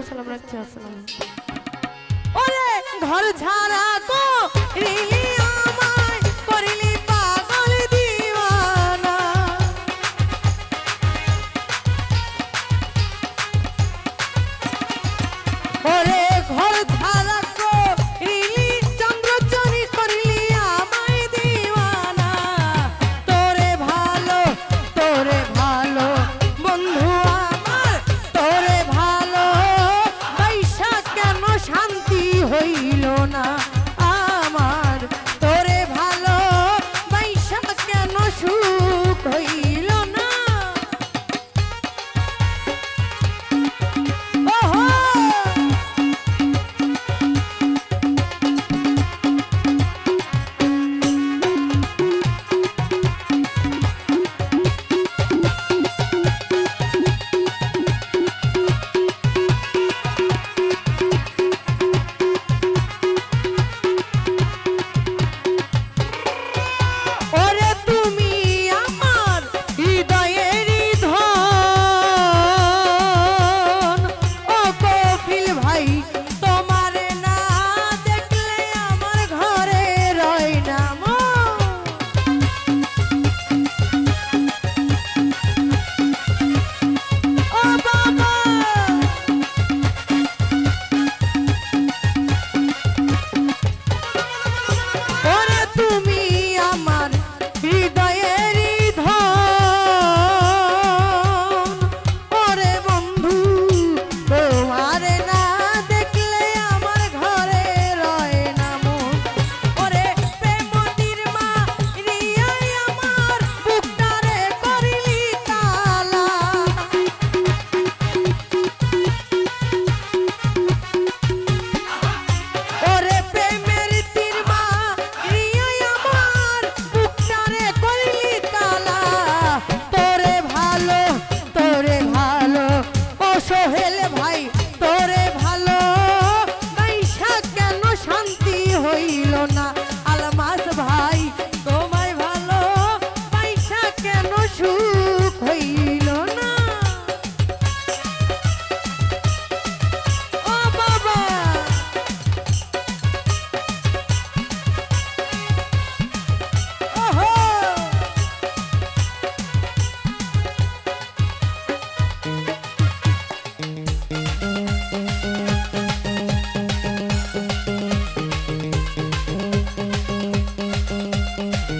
আজকে সালাম রাখছি আসসালাম ওরে ঘর ঝাড়া তো Bye.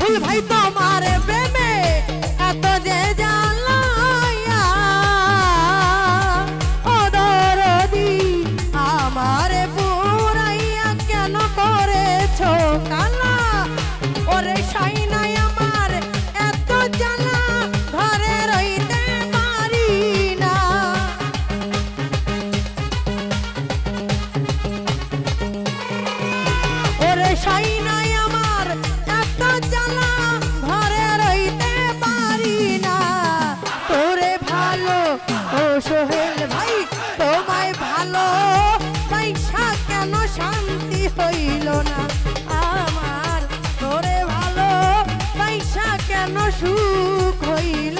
ভুল ভাই তোমার প্রেমে এত যে যা সুখ হইল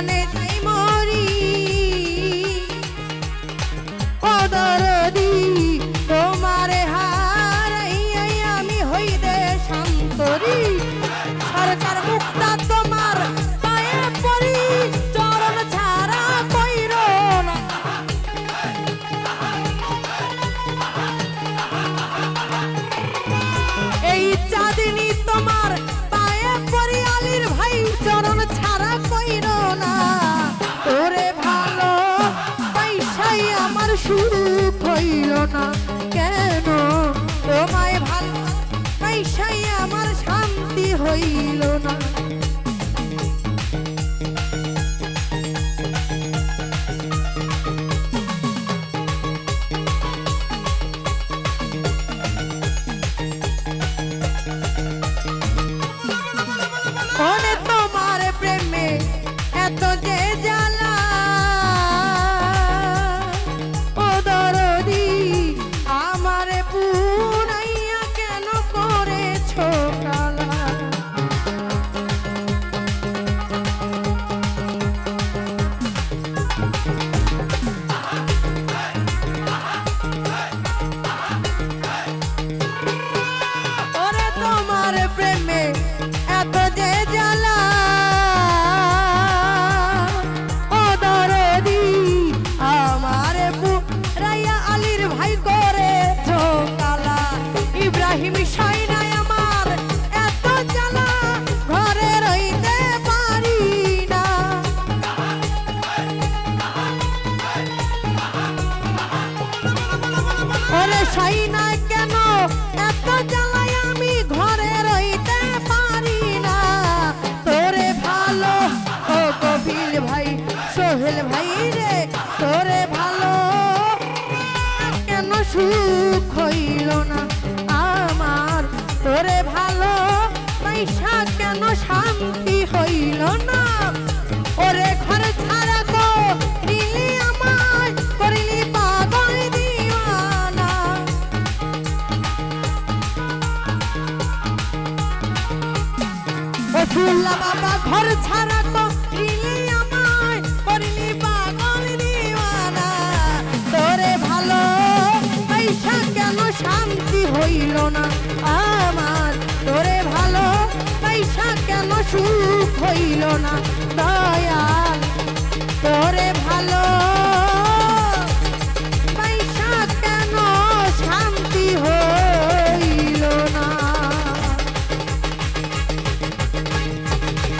planeta. বসাই না কেন? এত আমি ঘরে রইতে পারি না। তোরে ভালো ও কবির ভাই, সোহেল ভাই রে, তোরে ভালো। কেন সুখ হইল না আমার? তোরে ভালো পয়সা কেন শান্তি হইল না? ওরে ঘর ছাড়া তো ঘর দিলি তোরে ভালো পয়সা কেন শান্তি হইল না আমার? ভালো পয়সা কেন সুখ হইল না? দয়াল, তোরে ভালো